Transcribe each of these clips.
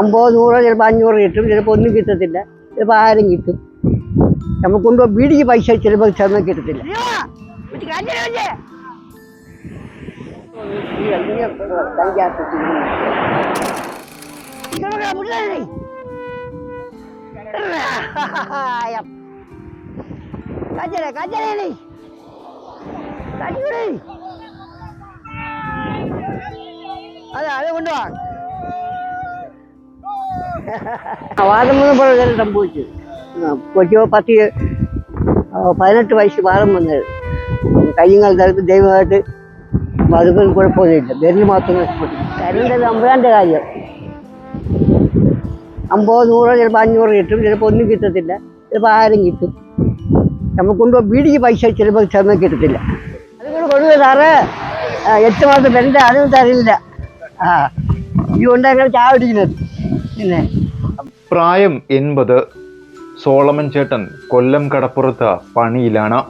അമ്പത് നൂറോ ചിലപ്പോൾ അഞ്ഞൂറ് കിട്ടും. ചിലപ്പോൾ ഒന്നും കിട്ടത്തില്ല. ചിലപ്പോൾ ആയിരം കിട്ടും. നമ്മൾ കൊണ്ടുപോയി ബീഡിക്ക് പൈസ ചിലപ്പോൾ ചെന്നാൽ കിട്ടത്തില്ല. കാച്ചലേ കാച്ചലേ കാച്ചലേ അതെ അത് കൊണ്ടുപോവാ വാദം വന്നപ്പോൾ ഇതെല്ലാം സംഭവിച്ചു. കൊച്ചു പത്ത് പതിനെട്ട് വയസ്സ് വാദം വന്നത്. കയ്യങ്ങൾ കാലത്ത് ദൈവമായിട്ട് അതുകൊണ്ട് കുഴപ്പമൊന്നുമില്ല. ബെല്ല് മാത്രം നഷ്ടപ്പെട്ടു. കരണ്ടത് അമ്പതാന്റെ കാര്യം. അമ്പത് നൂറ് ചിലപ്പോൾ അഞ്ഞൂറ് കിട്ടും. ചിലപ്പോൾ ഒന്നും കിട്ടത്തില്ല. ചിലപ്പോൾ ആയിരം കിട്ടും. നമ്മൾ കൊണ്ടുപോയി വീടിക്ക് പൈസ ചിലപ്പോൾ ചെന്നാൽ കിട്ടത്തില്ല. അതുകൊണ്ട് കൊടുക്കുക സാറ്. എട്ട് മാസം പെരണ്ട അതും തരില്ല ആ ഈ ചായ പിടിക്കുന്നത് പിന്നെ പ്രായം എൺപത് സോളമൻ ചേട്ടൻ കൊല്ലം കടപ്പുറത്ത് പണിയിലാണ്.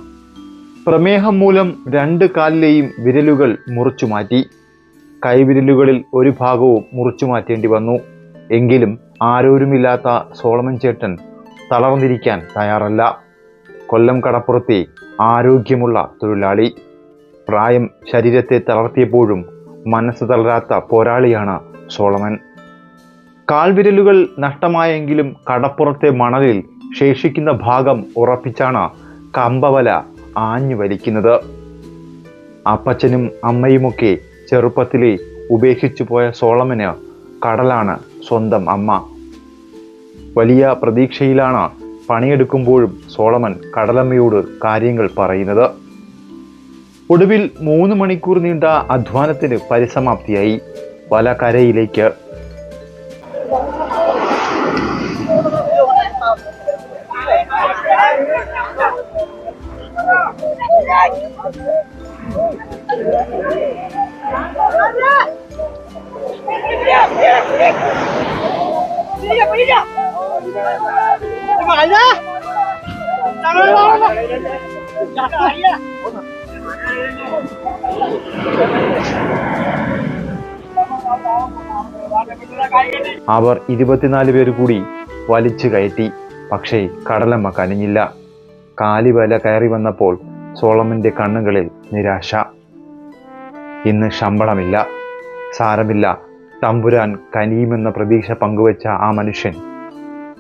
പ്രമേഹം മൂലം രണ്ട് കാലിലെയും വിരലുകൾ മുറിച്ചു മാറ്റി. കൈവിരലുകളിൽ ഒരു ഭാഗവും മുറിച്ചു മാറ്റേണ്ടി വന്നു. എങ്കിലും ആരോരുമില്ലാത്ത സോളമൻ ചേട്ടൻ തളർന്നിരിക്കാൻ തയ്യാറല്ല. കൊല്ലം കടപ്പുറത്തെ ആരോഗ്യമുള്ള തൊഴിലാളി. പ്രായം ശരീരത്തെ തളർത്തിയപ്പോഴും മനസ്സ് തളരാത്ത പോരാളിയാണ് സോളമൻ. കാൽവിരലുകൾ നഷ്ടമായെങ്കിലും കടപ്പുറത്തെ മണലിൽ ശേഷിക്കുന്ന ഭാഗം ഉറപ്പിച്ചാണ് കമ്പവല ആഞ്ഞു വലിക്കുന്നത്. അപ്പച്ചനും അമ്മയുമൊക്കെ ചെറുപ്പത്തിലെ ഉപേക്ഷിച്ചു പോയ സോളമന് കടലാണ് സ്വന്തം അമ്മ. വലിയ പ്രതീക്ഷയിലാണ് പണിയെടുക്കുമ്പോഴും സോളമൻ കടലമ്മയോട് കാര്യങ്ങൾ പറയുന്നത്. ഒടുവിൽ മൂന്ന് മണിക്കൂർ നീണ്ട അധ്വാനത്തിന് പരിസമാപ്തിയായി. വല കരയിലേക്ക് അവർ ഇരുപത്തിനാല് പേര് കൂടി വലിച്ചു കയറ്റി. പക്ഷേ കടലമ്മ കനിഞ്ഞില്ല. കാലിവല കയറി വന്നപ്പോൾ സോളമന്റെ കണ്ണുകളിൽ നിരാശ. ഇന്ന് ശമ്പളമില്ല സാരമില്ല. തമ്പുരാൻ കനിയുമെന്ന പ്രതീക്ഷ പങ്കുവച്ച ആ മനുഷ്യൻ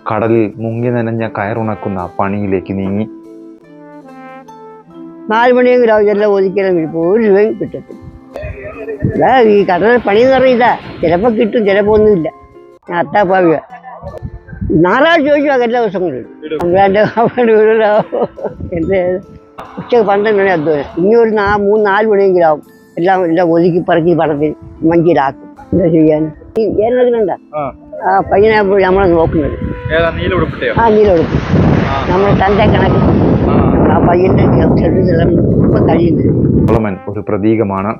കടലിൽ മുങ്ങി നനഞ്ഞ കയറുണക്കുന്ന പണിയിലേക്ക് നീങ്ങി. നാല് മണിയെങ്കിലും ആവും എല്ലാം ഒതുക്കിയാലും ഒരു രൂപയും കിട്ടത്തില്ല. ഈ കടൽ പണി എന്ന് പറയുന്ന ചിലപ്പോൾ കിട്ടും ചിലപ്പോൾ ഒന്നുമില്ല. ഞാൻ അത്താപ്പാവിയ ഞായറാഴ്ച ചോദിച്ചു എല്ലാ ദിവസങ്ങളിലും. അമ്പലാന്റെ എന്റെ ഉച്ചയ്ക്ക് പന്ത്രണ്ട് മണി അധ്വാനം ഇനി ഒരു നാ മൂന്ന് നാല് മണിയെങ്കിലും ആവും. എല്ലാം എല്ലാം ഒതുക്കി പറക്കി പറക്കി മഞ്ചിലാക്കും. എന്താ ചെയ്യാൻ? ഈ ഏനത്തിനുണ്ട ആ. പയ്യനെ നമ്മളെ നോക്കുന്നത്. ആ നീലൊടുക്കും നമ്മൾ തന്റെ കണക്ക്. ആ. പയ്യന്റെ ചെറുതെല്ലാം ഇപ്പം കഴിയുന്നത് ഒരു പ്രതീകമാണ്.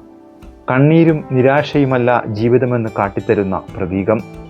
കണ്ണീരും നിരാശയുമല്ല ജീവിതമെന്ന് കാട്ടിത്തരുന്ന പ്രതീകം.